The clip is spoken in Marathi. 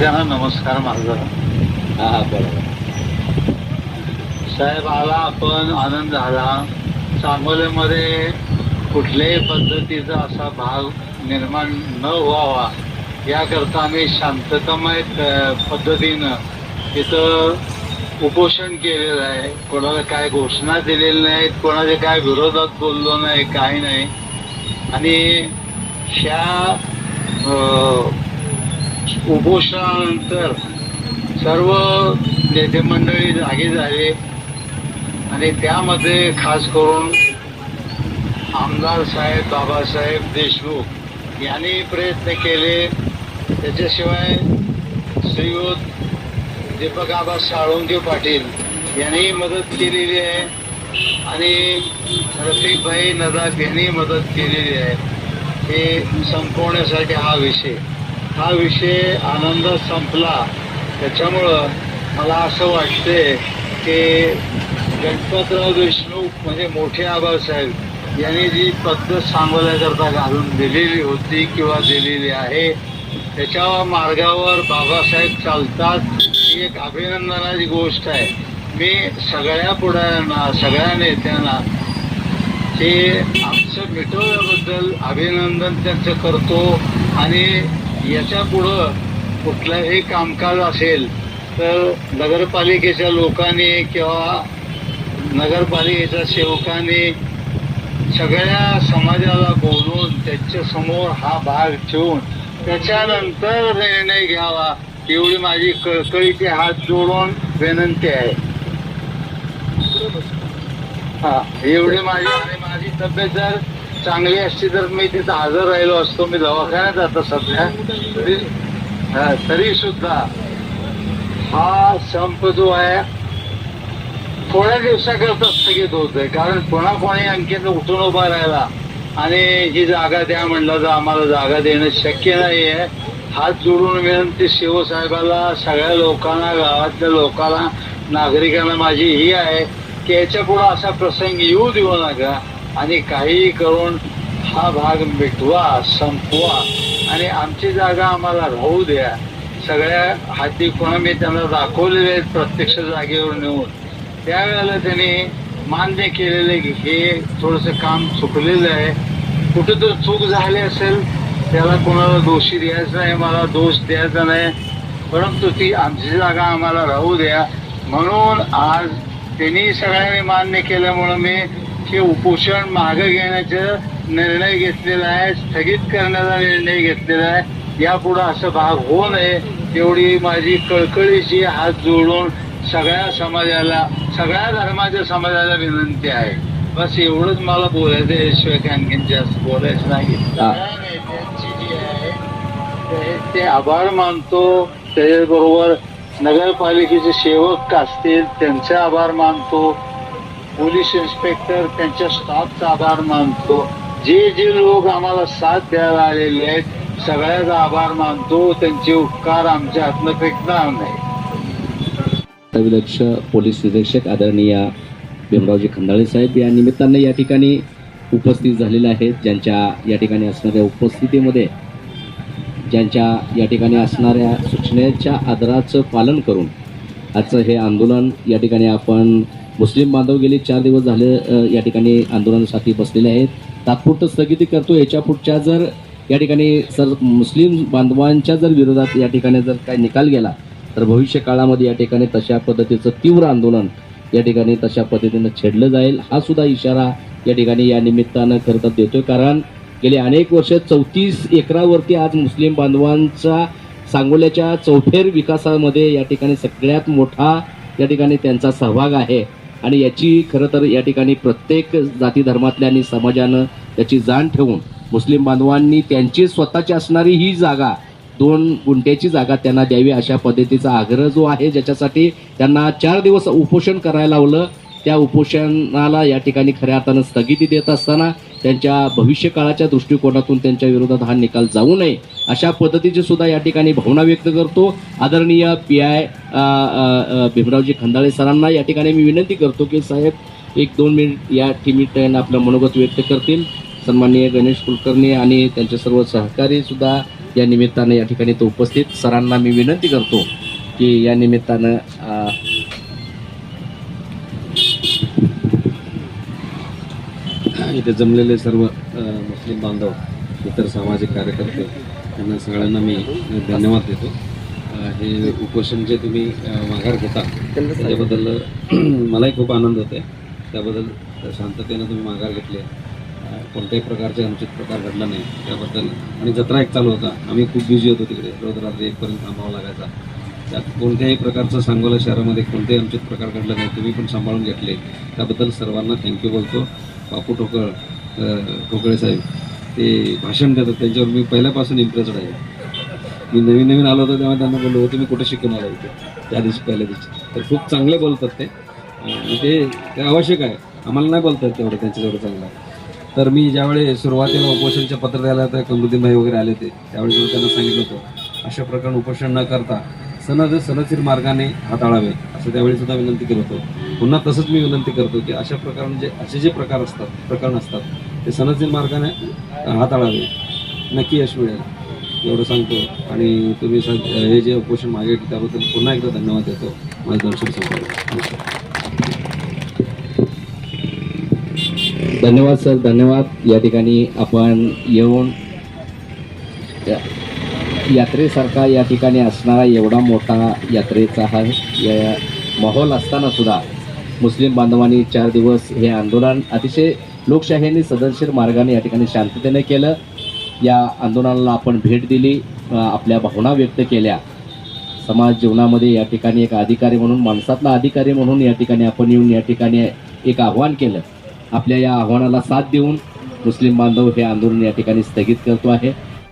त्यांना नमस्कार माझा. हा हा बरोबर. साहेब आला आपण आनंद झाला सांगोल्यामध्ये कुठल्याही पद्धतीचा असा भाग निर्माण न व्हावा याकरता आम्ही शांततामय पद्धतीनं इथं उपोषण केलेलं आहे. कोणाला काय घोषणा दिलेल्या नाहीत कोणाच्या काय विरोधात बोललो नाही काही नाही. आणि ह्या उपोषणानंतर सर्व नेते मंडळी जागे झाले आणि त्यामध्ये खास करून आमदार साहेब बाबासाहेब देशमुख यांनी प्रयत्न केले. त्याच्याशिवाय श्रीयुत दीपक आबा साळुंके पाटील यांनी मदत केलेली आहे आणि रफिकभाई नदाफ यांनी मदत केलेली आहे. हे संपवण्यासाठी हा विषय. हा विषय आनंदात संपला. त्याच्यामुळं मला असं वाटते की गणपतराव देशमुख म्हणजे मोठे आबासाहेब यांनी जी पद्धत सांगवल्याकरता घालून दिलेली होती किंवा दिलेली आहे त्याच्या मार्गावर बाबासाहेब चालतात ही एक अभिनंदनाची गोष्ट आहे. मी सगळ्या पुढाऱ्यांना सगळ्या नेत्यांना ते आमचं मिटवल्याबद्दल अभिनंदन त्यांचं करतो आणि याच्या पुढं कुठलंही कामकाज असेल तर नगरपालिकेच्या लोकांनी किंवा नगरपालिकेच्या सेवकांनी सगळ्या समाजाला बोलून त्यांच्यासमोर हा भाग ठेवून त्याच्यानंतर निर्णय घ्यावा एवढी माझी कळकळीचे हात जोडून विनंती आहे. हा एवढी माझी आणि माझी तब्येत जर चांगली असती तर मी तिथं हजर राहिलो असतो. मी दवाखान्यात आता सध्या. तरी हा, तरी सुद्धा हा संप जो आहे थोड्या दिवसाकरता स्थगित होतोय. कारण पुन्हा कोणी आणखीन उठून उभा राहिला आणि ही जागा द्या म्हणलं तर आम्हाला जागा देणं शक्य नाही आहे हात जोडून विनंती शिवसाहेबाला सगळ्या लोकांना गावातल्या लोकांना नागरिकांना माझी ही आहे की याच्यापुढे असा प्रसंग येऊ देऊ नका. आणि काहीही करून हा भाग मिटवा संपवा. आणि आमची जागा आम्हाला राहू द्या. सगळ्या हाती पुन्हा मी त्यांना दाखवलेले आहेत प्रत्यक्ष जागेवर नेऊन. त्यावेळेला त्यांनी मान्य केलेलं आहे की हे थोडंसं काम चुकलेलं आहे. कुठंतरी चूक झाली असेल त्याला कोणाला दोषी द्यायचा नाही मला दोष द्यायचा नाही. परंतु ती आमची जागा आम्हाला राहू द्या. म्हणून आज त्यांनी सगळ्यांनी मान्य केल्यामुळं मी हे उपोषण मागं घेण्याचा निर्णय घेतलेला आहे स्थगित करण्याचा निर्णय घेतलेला आहे. यापुढं असं भाग होऊ नये एवढी माझी कळकळीची हात जोडून सगळ्या समाजाला सगळ्या धर्माच्या समाजाला विनंती आहे. बस एवढंच मला बोलायचं आहे, याशिवाय आणखीन जास्त बोलायचं नाही. सगळ्या नेत्यांची जी आहे ते- ते आभार मानतो त्याच्याबरोबर नगरपालिकेचे सेवक असतील त्यांचे आभार मानतो. पोलीस इन्स्पेक्टर त्यांच्या स्टाफचा आभार मानतो. जे जे लोक आम्हाला साथ द्यायला आलेले आहेत सगळ्याचा आभार मानतो. त्यांचे उपकार आमच्या हातनं फेकणार नाही. पोलीस निरीक्षक आदरणीय भीमरावजी खंदाळे साहेब या निमित्तानं या ठिकाणी उपस्थित झालेले आहेत. ज्यांच्या या ठिकाणी असणाऱ्या उपस्थितीमध्ये ज्यांच्या या ठिकाणी असणाऱ्या सूचनेच्या आदराचं पालन करून आजचं हे आंदोलन या ठिकाणी आपण मुस्लिम बांधव गेले चार दिवस झाले या ठिकाणी आंदोलनासाठी बसलेले आहेत. तात्पुरतं स्थगिती करतो याच्या पुढच्या जर या ठिकाणी सर मुस्लिम बांधवांच्या जर विरोधात या ठिकाणी जर काही निकाल गेला तर भविष्य काळामध्ये या ठिकाणी तशा पद्धतीचं तीव्र आंदोलन या ठिकाणी तशा पद्धतीनं छेडलं जाईल. हा सुद्धा इशारा या ठिकाणी या निमित्तानं खरंतर देतोय कारण गेले अनेक वर्ष चौतीस एकरावरती आज मुस्लिम बांधवांचा सांगोल्याच्या चौफेर विकासामध्ये या ठिकाणी सगळ्यात मोठा या ठिकाणी त्यांचा सहभाग आहे. आणि याची खरं तर या ठिकाणी प्रत्येक जाती धर्मातल्या आणि समाजानं त्याची जाण ठेवून मुस्लिम बांधवांनी त्यांची स्वतःची असणारी ही जागा दोन गुंठ्याची जागा त्यांना द्यावी अशा पद्धतीचा आग्रह जो आहे ज्याच्यासाठी त्यांना चार दिवस उपोषण करायला लावलं. त्या उपोषणाला या ठिकाणी खऱ्या अर्थानं स्थगिती देत असताना त्यांच्या भविष्यकाळाच्या दृष्टिकोनातून त्यांच्या विरोधात हा निकाल जाऊ नये अशा पद्धतीची सुद्धा या ठिकाणी भावना व्यक्त करतो. आदरणीय पी आय भीमरावजी खंदाळे सरांना या ठिकाणी मी विनंती करतो की साहेब एक दोन मिनिट या ठिकाणी आपलं मनोगत व्यक्त करतील. सन्माननीय गणेश कुलकर्णी आणि त्यांचे सर्व सहकारी सुद्धा या निमित्तानं या ठिकाणी तो उपस्थित. सरांना मी विनंती करतो की या निमित्तानं इथे जमलेले सर्व मुस्लिम बांधव इतर सामाजिक कार्यकर्ते त्यांना सगळ्यांना मी धन्यवाद देतो. हे उपोषण जे तुम्ही माघार घेता त्याच्याबद्दल अ, मलाही खूप आनंद होते त्याबद्दल शांततेनं तुम्ही माघार घेतले. कोणत्याही प्रकारचे अनुचित प्रकार घडला नाही. त्याबद्दल आणि जत्रा एक चालू होता. आम्ही खूप बिझी होतो तिकडे. रोज रात्री एकपर्यंत थांबावं लागायचा. त्यात कोणत्याही प्रकारचं सांगोला शहरामध्ये कोणतेही अनुचित प्रकार घडला नाही. तुम्ही पण सांभाळून घेतले. त्याबद्दल सर्वांना थँक्यू बोलतो. बापू ठोकळ ठोकळे साहेब. ते भाषण देतात त्यांच्यावर मी पहिल्यापासून इम्प्रेस्ड आहे. मी नवीन नवीन आलो होतो तेव्हा त्यांना बोललो होतो मी कुठे शिकून आलो होतो त्या दिवशी पहिल्या दिवशी. तर खूप चांगले बोलतात ते. आणि ते ते आवश्यक आहे. आम्हाला नाही बोलतात तेवढं त्यांच्या तेवढं चांगलं. तर मी ज्यावेळी सुरुवातीला उपोषणचे पत्र द्यायला तर कमरुद्दीन वगैरे आले होते त्यावेळी मी त्यांना सांगितलं होतं अशा प्रकारे उपोषण न करता सनद सनदशीर मार्गाने हाताळावे असं त्यावेळी सुद्धा विनंती करत होतो. पुन्हा तसंच मी विनंती करतो की अशा प्रकारे जे असे जे प्रकार असतात प्रकरण असतात ते सनदशीर मार्गाने हाताळावे. नक्की यश मिळेल एवढं सांगतो. आणि तुम्ही सांग हे जे उपोषण मागे त्याबद्दल पुन्हा एकदा धन्यवाद देतो. माझं दर्शन संपवलं धन्यवाद सर. धन्यवाद. या ठिकाणी आपण येऊन यात्रेसारखा या ठिकाणी असणारा एवढा मोठा यात्रेचा हा या माहोल असताना सुद्धा मुस्लिम बांधवांनी चार दिवस हे आंदोलन अतिशय लोकशाहीने सदनशीर मार्गाने या ठिकाणी शांततेने केलं. या आंदोलनाला आपण भेट दिली आपल्या भावना व्यक्त केल्या. समाज जीवनामध्ये या ठिकाणी एक अधिकारी म्हणून माणसातला अधिकारी म्हणून या ठिकाणी आपण येऊन या ठिकाणी एक आव्हान केलं. आपल्या या आव्हानाला साथ देऊन मुस्लिम बांधव हे आंदोलन या ठिकाणी स्थगित करतो आहे.